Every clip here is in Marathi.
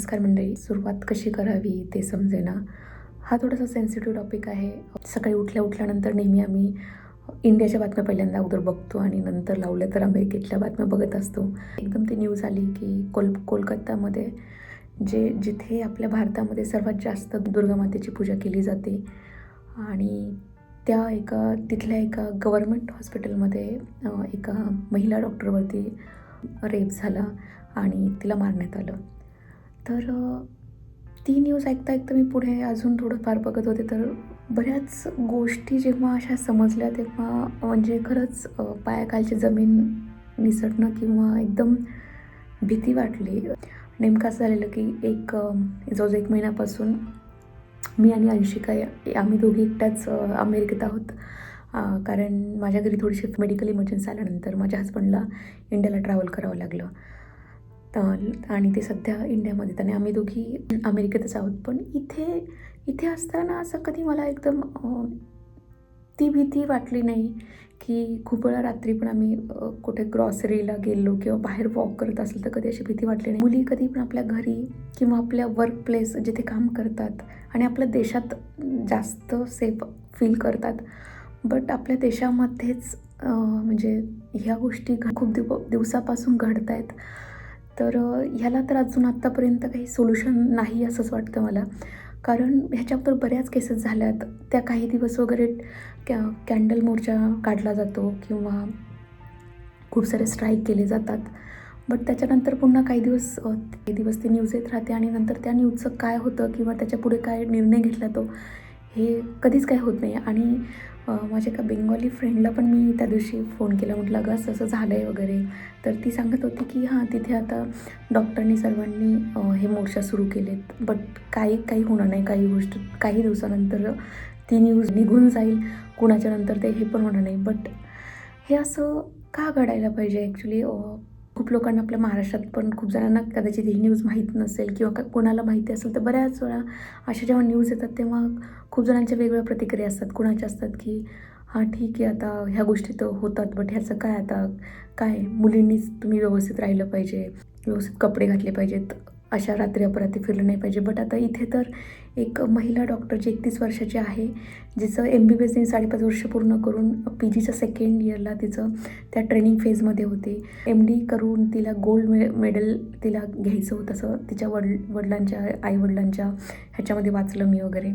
नमस्कार मंडळी. सुरुवात कशी करावी ते समजेना. हा थोडासा सेन्सिटिव्ह टॉपिक आहे. सकाळी उठल्या उठल्यानंतर नेहमी आम्ही इंडियाच्या बातम्या पहिल्यांदा अगोदर बघतो आणि नंतर लावल्या तर अमेरिकेतल्या बातम्या बघत असतो. एकदम ती न्यूज आली की कोल कोलकातामध्ये जे जिथे आपल्या भारतामध्ये सर्वात जास्त दुर्गामातेची पूजा केली जाते आणि त्या एका तिथल्या एका गव्हर्मेंट हॉस्पिटलमध्ये एका महिला डॉक्टरवरती रेप झाला आणि तिला मारण्यात आलं. तर ती न्यूज ऐकता ऐकता मी पुढे अजून थोडंफार बघत होते. तर बऱ्याच गोष्टी जेव्हा अशा समजल्या तेव्हा म्हणजे खरंच पायाखालची जमीन निसटणं किंवा एकदम भीती वाटली. नेमकं असं झालेलं की एक जवळजवळ एक महिन्यापासून मी आणि अंशिका या- आम्ही दोघी एकट्याच अमेरिकेत आहोत. कारण माझ्या घरी थोडीशी मेडिकल इमर्जन्सी आल्यानंतर माझ्या हस्बंडला इंडियाला ट्रॅव्हल करावं लागलं. तर आणि ते सध्या इंडियामध्ये आणि आम्ही दोघी अमेरिकेतच आहोत. पण इथे इथे असताना असं कधी मला एकदम ती भीती वाटली नाही की खूप वेळा रात्री पण आम्ही कुठे ग्रॉसरीला गेलो किंवा बाहेर वॉक करत असेल तर कधी अशी भीती वाटली नाही. मुली कधी पण आपल्या घरी किंवा आपल्या वर्क प्लेस जिथे काम करतात आणि आपल्या देशात जास्त सेफ फील करतात. बट आपल्या देशामध्येच म्हणजे ह्या गोष्टी खूप दिव दिवसापासून घडत आहेत तर ह्याला तर अजून आत्तापर्यंत काही सोल्युशन नाही असंच वाटतं मला. कारण ह्याच्याबद्दल बऱ्याच केसेस झाल्यात. त्या काही दिवस वगैरे कॅ कॅन्डल मोर्चा काढला जातो किंवा खूप सारे स्ट्राईक केले जातात. बट त्याच्यानंतर पुन्हा काही दिवस काही दिवस ती न्यूज येत राहते आणि नंतर त्या न्यूजचं काय होतं किंवा त्याच्यापुढे काय निर्णय घेतला तो हे कधीच काय होत नाही. आणि माझ्या एका बेंगॉली फ्रेंडला पण मी त्या दिवशी फोन केला. म्हटलं अगं असं असं झालं आहे वगैरे. तर ती सांगत होती की हां तिथे आता डॉक्टरनी सर्वांनी हे मोर्चा सुरू केलेत. बट काही काही होणार नाही काही गोष्ट काही दिवसानंतर ती न्यूज निघून जाईल. कुणाच्या नंतर ते हे पण होणार नाही. बट हे असं का घडायला पाहिजे? ॲक्च्युली खूप लोकांना आपल्या महाराष्ट्रात पण खूप जणांना कदाचित ही न्यूज माहीत नसेल किंवा का कोणाला माहिती असेल तर बऱ्याच वेळा अशा जेव्हा न्यूज येतात तेव्हा खूप जणांच्या वेगवेगळ्या प्रतिक्रिया असतात. कुणाच्या असतात की हां ठीक आहे आता ह्या गोष्टी तर होतात बट ह्याचं काय आता? काय? मुलींनीच तुम्ही व्यवस्थित राहिलं पाहिजे व्यवस्थित कपडे घातले पाहिजेत अशा रात्री अपरात्री फिरलं नाही पाहिजे. बट आता इथे तर एक महिला डॉक्टर जी एकतीस वर्षाची आहे जिचं एम बी बी एसने साडेपाच वर्ष पूर्ण करून पी जीच्या सेकंड इयरला तिचं त्या ट्रेनिंग फेजमध्ये होते. एम डी करून तिला गोल्ड मे मेडल तिला घ्यायचं होतं असं तिच्या वड वडिलांच्या आईवडिलांच्या ह्याच्यामध्ये वाचलं मी वगैरे.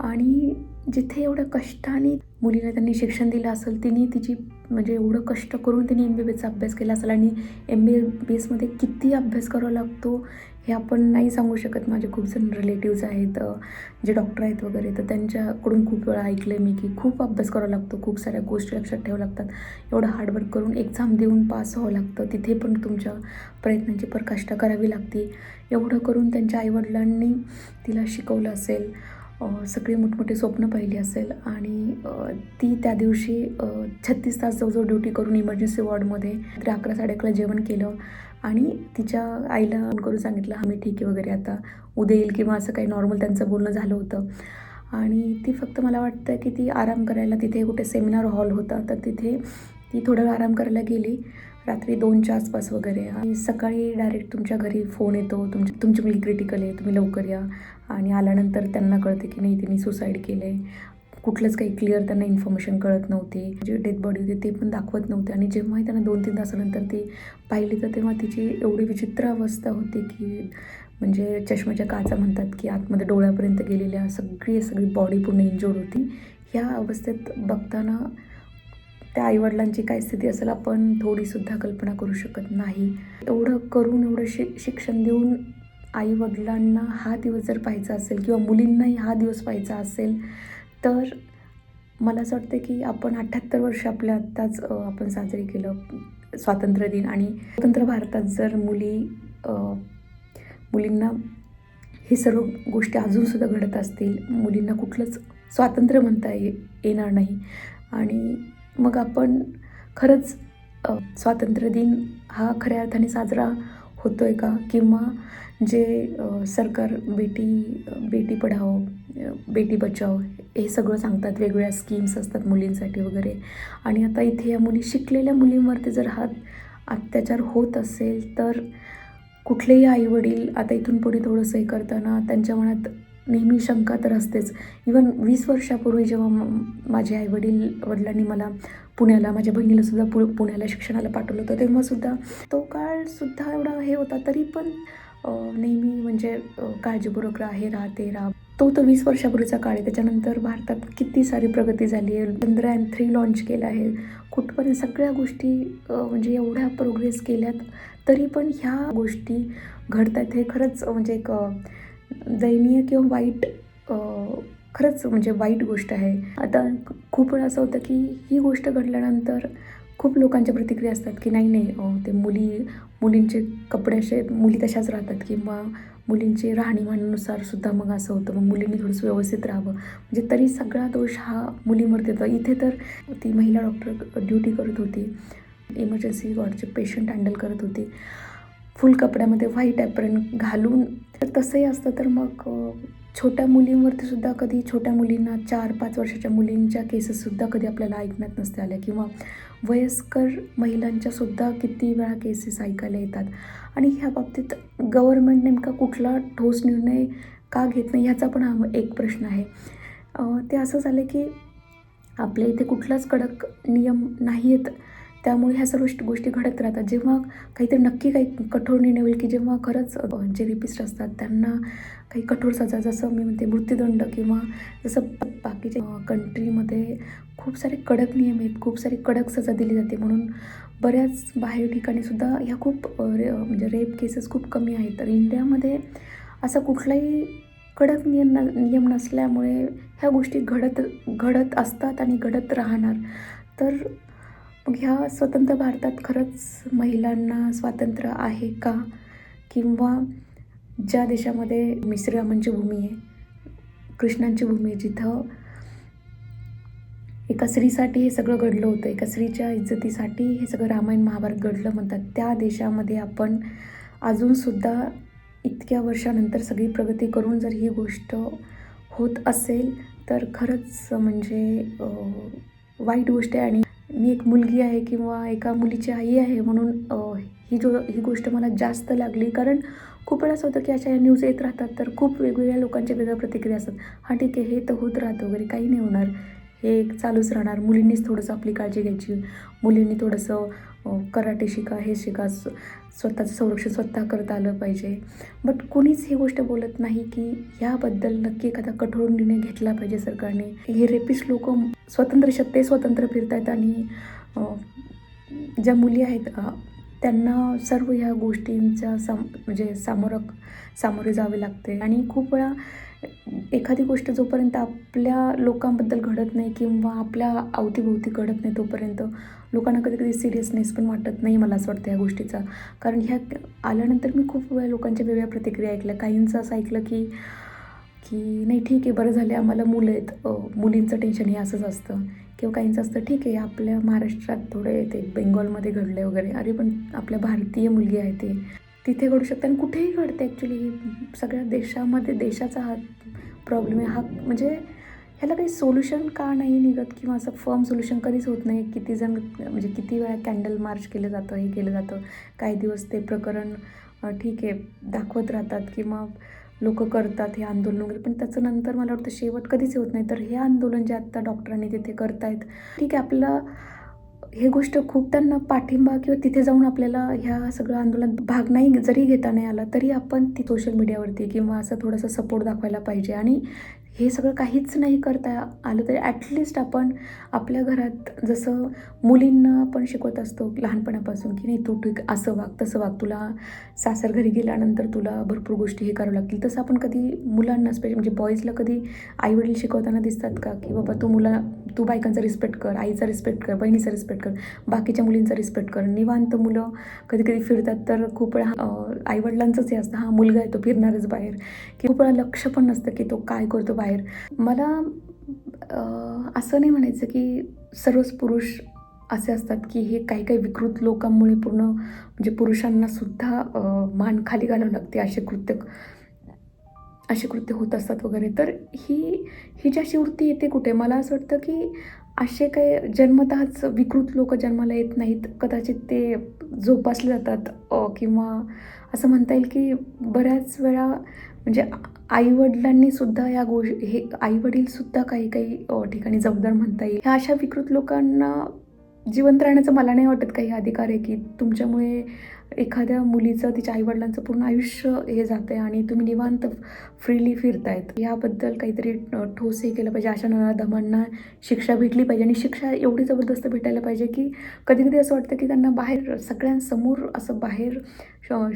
आणि जिथे एवढं कष्टाने मुलीला त्यांनी शिक्षण दिलं असेल तिने तिची म्हणजे एवढं कष्ट करून तिने एम बी बी एसचा अभ्यास केला असेल आणि एम बी बी एसमध्ये किती अभ्यास करावा लागतो हे आपण नाही सांगू शकत. माझे खूप जण रिलेटिव्ज आहेत जे डॉक्टर आहेत वगैरे तर त्यांच्याकडून खूप वेळा ऐकलं आहे मी की खूप अभ्यास करावा लागतो खूप साऱ्या गोष्टी लक्षात ठेवावं लागतात. एवढं हार्डवर्क करून एक्झाम देऊन पास व्हावं लागतं. तिथे पण तुमच्या प्रयत्नांची पराकाष्ठा करावी लागते. एवढं करून त्यांच्या आईवडिलांनी तिला शिकवलं असेल. सगळी मोठमोठी स्वप्न पाहिली असेल आणि ती त्या दिवशी छत्तीस तास जवळजवळ ड्युटी करून इमर्जन्सी वॉर्डमध्ये रात्री अकरा साडे अकरा जेवण केलं आणि तिच्या आईला फोन करून सांगितलं हा मी ठीक आहे वगैरे आता उद्या येईल किंवा असं काही नॉर्मल त्यांचं बोलणं झालं होतं. आणि ती फक्त मला वाटतं की ती आराम करायला तिथे कुठे सेमिनार हॉल होता तर तिथे ती थोडा वेळ आराम करायला गेली. रात्री दोनच्या आसपास वगैरे. आणि सकाळी डायरेक्ट तुमच्या घरी फोन येतो. तुमची तुमची मुली क्रिटिकल आहे. तुम्ही लवकर या. आणि आल्यानंतर त्यांना कळते की नाही तिने सुसाईड केलं आहे कुठलंच काही क्लिअर त्यांना इन्फॉर्मेशन कळत नव्हती. जी डेथ बॉडी होती ते पण दाखवत नव्हते. आणि जेव्हाही त्यांना दोन तीन तासानंतर ती पाहिली तर तेव्हा तिची एवढी विचित्र अवस्था होती की म्हणजे चष्म्याच्या काचा म्हणतात की आतमध्ये डोळ्यापर्यंत गेलेल्या सगळी सगळी बॉडी पूर्ण इंजोर्ड होती. ह्या अवस्थेत बघताना त्या आईवडिलांची काय स्थिती असेल आपण थोडीसुद्धा कल्पना करू शकत नाही. एवढं करून एवढं शि शिक्षण देऊन आईवडिलांना हा दिवस जर पाहायचा असेल किंवा मुलींनाही हा दिवस पाहायचा असेल तर मला असं वाटतं की आपण अठ्ठ्याहत्तर वर्ष आपल्या आत्ताच आपण साजरे केलं स्वातंत्र्य दिन. आणि स्वतंत्र भारतात जर मुली मुलींना हे सर्व गोष्टी अजूनसुद्धा घडत असतील मुलींना कुठलंच स्वातंत्र्य म्हणता ये येणार नाही. आणि मग आपण खरंच स्वातंत्र्य दिन हा खऱ्या अर्थाने साजरा होतो आहे का? किंवा जे सरकार बेटी बेटी पढाओ बेटी बचाओ हे सगळं सांगतात वेगवेगळ्या स्कीम्स असतात मुलींसाठी वगैरे. आणि आता इथे या मुली शिकलेल्या मुलींवरती जर हा अत्याचार होत असेल तर कुठलेही आईवडील आता इथून पुढे थोडंसं हे करताना त्यांच्या मनात नेहमी शंका तर असतेच इवन वीस वर्षापूर्वी जेव्हा माझे आईवडील वडिलांनी मला पुण्याला माझ्या बहिणीलासुद्धा पु पुण्याला शिक्षणाला पाठवलं होतं तेव्हासुद्धा तो काळसुद्धा एवढा हे होता तरी पण नेहमी म्हणजे काळजीपूर्वक आहे राहते राहा तो तर वीस वर्षापूर्वीचा काळ आहे त्याच्यानंतर भारतात किती सारी प्रगती झाली आहे चंद्रयान थ्री लॉन्च केलं आहे. कुठपर्यंत सगळ्या गोष्टी म्हणजे एवढ्या प्रोग्रेस केल्यात तरी पण ह्या गोष्टी घडत आहेत हे खरंच म्हणजे एक दयनीय किंवा वाईट खरंच म्हणजे वाईट गोष्ट आहे. आता खूप वेळा असं होतं की ही गोष्ट घडल्यानंतर खूप लोकांच्या प्रतिक्रिया असतात की नाही नाही ते मुली मुलींचे कपडे असे मुली तशाच राहतात किंवा मुलींचे राहणीमानानुसार सुद्धा मग असं होतं मग मुलींनी थोडंसं व्यवस्थित राहावं. म्हणजे तरी सगळा दोष हा मुलींवरती येतो. इथे तर ती महिला डॉक्टर ड्युटी करत होती. इमर्जन्सी वॉर्डचे पेशंट हँडल करत होती. फुल कपड्यामध्ये व्हाईट ॲप्रन घालून. तर तसंही असतं तर मग छोट्या मुलींवरती सुद्धा कधी छोट्या मुलींना चार पाच वर्षाच्या मुलींच्या केसेससुद्धा कधी आपल्याला ऐकण्यात नसते आल्या. किंवा वयस्कर महिलांच्यासुद्धा किती वेळा केसेस ऐकायला येतात. आणि ह्या बाबतीत गव्हर्मेंट नेमका कुठला ठोस निर्णय का घेत नाही ह्याचा पण हा एक प्रश्न आहे. ते असं झालं की आपल्या इथे कुठलाच कडक नियम नाही आहेत त्यामुळे ह्या सर्व गोष्टी घडत राहतात. जेव्हा काहीतरी नक्की काही कठोर निर्णय होईल की जेव्हा खरंच जे रिपिस्ट असतात त्यांना काही कठोर सजा जसं मी म्हणते मृत्यूदंड किंवा जसं बाकीच्या कंट्रीमध्ये खूप सारे कडक नियम आहेत खूप सारी कडक सजा दिली जाते. म्हणून बऱ्याच बाहेर ठिकाणीसुद्धा ह्या खूप रे म्हणजे रेप केसेस खूप कमी आहेत. तर इंडियामध्ये असा कुठलाही कडक नियम न नियम नसल्यामुळे ह्या गोष्टी घडत घडत असतात आणि घडत राहणार. तर मग ह्या स्वतंत्र भारतात खरंच महिलांना स्वातंत्र्य आहे का? किंवा ज्या देशामध्ये मिश्रामांची भूमी आहे कृष्णांची भूमी आहे जिथं एका स्त्रीसाठी हे सगळं घडलं होतं एका स्त्रीच्या इज्जतीसाठी हे सगळं रामायण महाभारत घडलं म्हणतात त्या देशामध्ये आपण अजूनसुद्धा इतक्या वर्षानंतर सगळी प्रगती करून जर ही गोष्ट होत असेल तर खरंच म्हणजे वाईट गोष्ट आहे आणि मी एक मुलगी आहे किंवा एका मुलीची आई आहे म्हणून ही जो ही गोष्ट मला जास्त लागली. कारण खूप वेळा असं होतं की अशा न्यूज येत राहतात तर खूप वेगवेगळ्या लोकांच्या वेगळ्या प्रतिक्रिया असतात. हां ठीक आहे हे तर होत राहतं वगैरे काही नाही होणार. हे एक चालूच राहणार. मुलींनीच थोडंसं आपली काळजी घ्यायची. मुलींनी थोडंसं कराटे शिका हे शिका. स्वतःचं संरक्षण स्वतः करता आलं पाहिजे. बट कोणीच ही गोष्ट बोलत नाही की याबद्दल नक्की एखादा कठोर निर्णय घेतला पाहिजे सरकारने. हे रेपिस्ट लोक स्वतंत्र शक्ते स्वतंत्र फिरत आहेत आणि ज्या मुली आहेत त्यांना सर्व ह्या गोष्टींच्या साम म्हणजे सामोरं सामोरे जावे लागते. आणि खूप वेळा एखादी गोष्ट जोपर्यंत आपल्या लोकांबद्दल घडत नाही किंवा आपल्या अवतीभोवती घडत नाही तोपर्यंत लोकांना कधी कधी सिरियसनेस पण वाटत नाही मला असं वाटतं या गोष्टीचा. कारण ह्या आल्यानंतर मी खूप वेळा लोकांच्या वेगळ्या प्रतिक्रिया ऐकल्या. काहींचं असं ऐकलं की की नाही ठीक आहे बरं झालं आम्हाला मुलं आहेत. मुलींचं टेन्शन हे असंच असतं. किंवा काहींचं असतं ठीक आहे आपल्या महाराष्ट्रात थोडे ते बेंगॉलमध्ये घडले वगैरे. अरे पण आपल्या भारतीय मुलगी आहे ती. तिथे घडू शकते आणि कुठेही घडते ॲक्च्युली ही सगळ्या देशामध्ये देशाचा हा प्रॉब्लेम आहे. हा म्हणजे ह्याला काही सोल्युशन का नाही निघत किंवा असं फर्म सोल्युशन कधीच होत नाही. किती जण म्हणजे किती वेळा कॅन्डल मार्च केलं जातं हे केलं जातं. काही दिवस ते प्रकरण ठीक आहे दाखवत राहतात किंवा लोक करतात हे आंदोलन वगैरे. पण त्याचं नंतर मला वाटतं शेवट कधीच होत नाही. तर हे आंदोलन जे आत्ता डॉक्टरांनी तिथे करतायत ठीक आहे आपल्याला हे गोष्ट खूप त्यांना पाठिंबा किंवा तिथे जाऊन आपल्याला ह्या सगळं आंदोलनात भाग नाही जरी घेता नाही आला तरी आपण ती सोशल मीडियावरती किंवा असं थोडंसं सपोर्ट दाखवायला पाहिजे. आणि हे सगळं काहीच नाही करता आलं तरी ॲटलिस्ट आपण आपल्या घरात जसं मुलींना आपण शिकवत असतो लहानपणापासून की नाही तू ठीक असं वाग तसं वाग. तुला सासर घरी गेल्यानंतर तुला भरपूर गोष्टी हे करावं लागतील. तसं आपण कधी मुलांना स्पेशल म्हणजे बॉईजला कधी आईवडील शिकवताना दिसतात का? की बाबा तू मुला तू बायकांचा रिस्पेक्ट कर आईचा रिस्पेक्ट कर बहिणीचा रिस्पेक्ट कर बाकीच्या मुलींचा रिस्पेक्ट कर. निवांत मुलं कधी कधी फिरतात तर खूप वेळा आईवडिलांचंच हे असतं. हा मुलगा आहे तो फिरणारच बाहेर. की खूप वेळा लक्ष पण नसतं की तो काय करतो बाहेर मला असं नाही म्हणायचं की सर्वच पुरुष असे असतात की हे काही काही विकृत लोकांमुळे पूर्ण म्हणजे पुरुषांनासुद्धा मान खाली घालावं लागते असे कृत्य असे कृत्य होत असतात वगैरे. तर ही ही जी अशी वृत्ती येते कुठे? मला असं वाटतं की असे काही जन्मतःच विकृत लोक जन्माला येत नाहीत. कदाचित ते जोपासले जातात किंवा असं म्हणता येईल की बऱ्याच वेळा म्हणजे आईवडिलांनी सुद्धा या गोष्टी हे आईवडीलसुद्धा काही काही ठिकाणी जबाबदार म्हणता येईल. ह्या अशा विकृत लोकांना जिवंत राहण्याचं मला नाही वाटत काही अधिकार आहे की तुमच्यामुळे एखाद्या मुलीचं तिच्या आईवडिलांचं पूर्ण आयुष्य हे जातं आहे आणि तुम्ही निवांत फ्रीली फिरतायत. याबद्दल काहीतरी ठोस हे केलं पाहिजे. अशा नराधमांना शिक्षा भेटली पाहिजे आणि शिक्षा एवढी जबरदस्त भेटायला पाहिजे की कधी कधी असं वाटतं की त्यांना बाहेर सगळ्यांसमोर असं बाहेर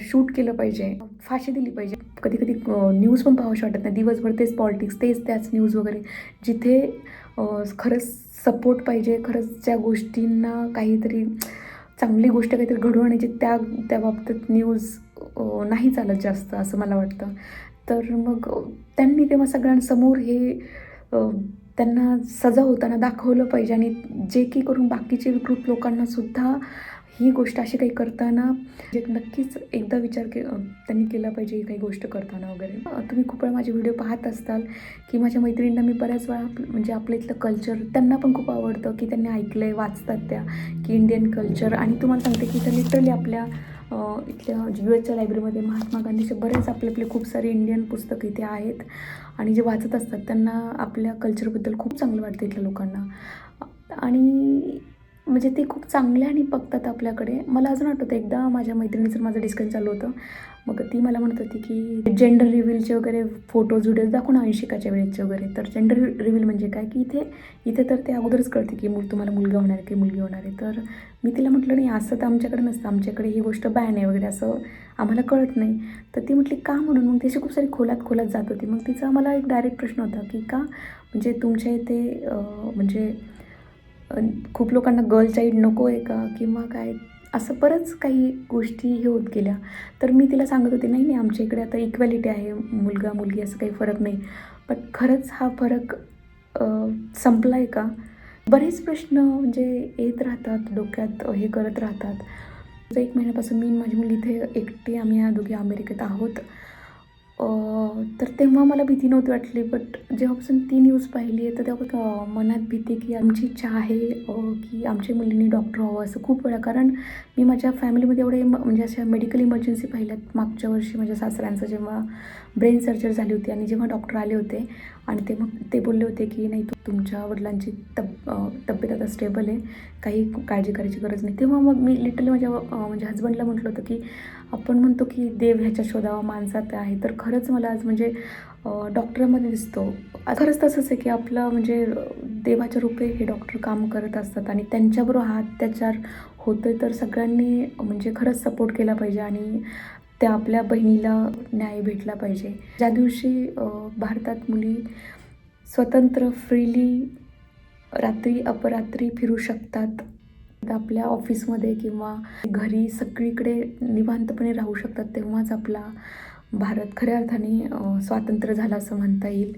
शूट केलं पाहिजे फाशी दिली पाहिजे. कधी कधी न्यूज पण पाहावशी वाटत नाही. दिवसभर तेच पॉलिटिक्स तेच त्याच न्यूज वगैरे. जिथे खरंच सपोर्ट पाहिजे खरंच ज्या गोष्टींना काहीतरी चांगली गोष्ट काहीतरी घडवून आणायची त्या त्या बाबतीत न्यूज नाही चालत जास्त असं मला वाटतं. तर मग त्यांनी तेव्हा सगळ्यांसमोर हे त्यांना सजा होताना दाखवलं पाहिजे आणि जे की करून बाकीचे विकृत लोकांना सुद्धा ही गोष्ट अशी काही करताना जे नक्कीच एकदा विचार के त्यांनी केला पाहिजे ही काही गोष्ट करताना वगैरे. तुम्ही खूप वेळा माझे व्हिडिओ पाहत असताल की माझ्या मैत्रिणींना मी बऱ्याच वेळा म्हणजे आपलं इथलं कल्चर त्यांना पण खूप आवडतं की त्यांनी ऐकलं आहे वाचतात त्या की इंडियन कल्चर आणि तुम्हाला सांगते की इथं लिटरली आपल्या इथल्या यू एसच्या लायब्ररीमध्ये महात्मा गांधीचे बरेच आपले आपले खूप सारे इंडियन पुस्तकं इथे आहेत. आणि जे वाचत असतात त्यांना आपल्या कल्चरबद्दल खूप चांगलं वाटतं इथल्या लोकांना. आणि म्हणजे ते खूप चांगले आणि बघतात आपल्याकडे. मला अजून आठवतं एकदा माझ्या मैत्रिणीचं माझं डिस्कशन चालू होतं. मग ती मला म्हणत होती की जेंडर रिव्हीलचे वगैरे फोटोज व्हिडिओज दाखवून ऐंशिकाच्या वेळेचे वगैरे. तर जेंडर रिव्हील म्हणजे काय? की इथे इथे तर ते अगोदरच कळते की मुल तुम्हाला मुलगा होणार की मुलगी होणार आहे. तर मी तिला म्हटलं नाही असं तर आमच्याकडे नसतं. आमच्याकडे ही गोष्ट बॅन आहे वगैरे असं आम्हाला कळत नाही. तर ती म्हटली का म्हणून? मग त्याची खूप सारी खोलात खोलात जात होती. मग तिचा मला एक डायरेक्ट प्रश्न होता की का? म्हणजे तुमच्या इथे म्हणजे खूप लोकांना गर्ल चाइल्ड नको आहे का? किंवा काय? असं बरंच काही गोष्टी हे होत गेल्या. तर मी तिला सांगत होते नाही नाही आमच्या इकडे आता इक्वॅलिटी आहे. मुलगा मुलगी असं काही फरक नाही. पण खरंच हा फरक संपला आहे का? बरेच प्रश्न म्हणजे येत राहतात डोक्यात हे करत राहतात. एक महिन्यापासून मी आणि माझी मुलगी इथे एकटी आम्ही या दोघी अमेरिकेत आहोत. तर तेव्हा मला भीती नव्हती वाटली बट जेव्हापासून ती न्यूज पाहिली आहे तर तेव्हा मनात भीती की आमची इच्छा आहे की आमच्या मुलींनी डॉक्टर व्हावं असं खूप वेळा. कारण मी माझ्या फॅमिलीमध्ये एवढे म्हणजे अशा मेडिकल इमर्जन्सी पाहिल्यात. मागच्या वर्षी माझ्या सासऱ्यांचं जेव्हा ब्रेन सर्जरी झाली होती आणि जेव्हा डॉक्टर आले होते आणि ते मग ते बोलले होते की नाही तू तुमच्या वडिलांची तब तब्येत आता स्टेबल आहे काही काळजी करायची गरज नाही. तेव्हा मग मी लिटरली माझ्या म्हणजे हजबंडला म्हटलं होतं की आपण म्हणतो की देव ह्याच्या शोधावा माणसात आहे. तर खरंच मला आज म्हणजे डॉक्टरमध्ये दिसतो. खरंच तसंच आहे की आपलं म्हणजे देवाच्या रूपे हे डॉक्टर काम करत असतात आणि त्यांच्याबरोबर हा अत्याचार होतोय तर सगळ्यांनी म्हणजे खरंच सपोर्ट केला पाहिजे आणि त्या आपल्या बहिणीला न्याय भेटला पाहिजे. ज्या दिवशी भारतात मुली स्वतंत्र फ्रीली रात्री अपरात्री फिरू शकतात आपल्या ऑफिसमध्ये किंवा घरी सगळीकडे निवांतपणे राहू शकतात तेव्हाच आपला भारत खऱ्या अर्थाने स्वातंत्र्य झाला असं म्हणता येईल.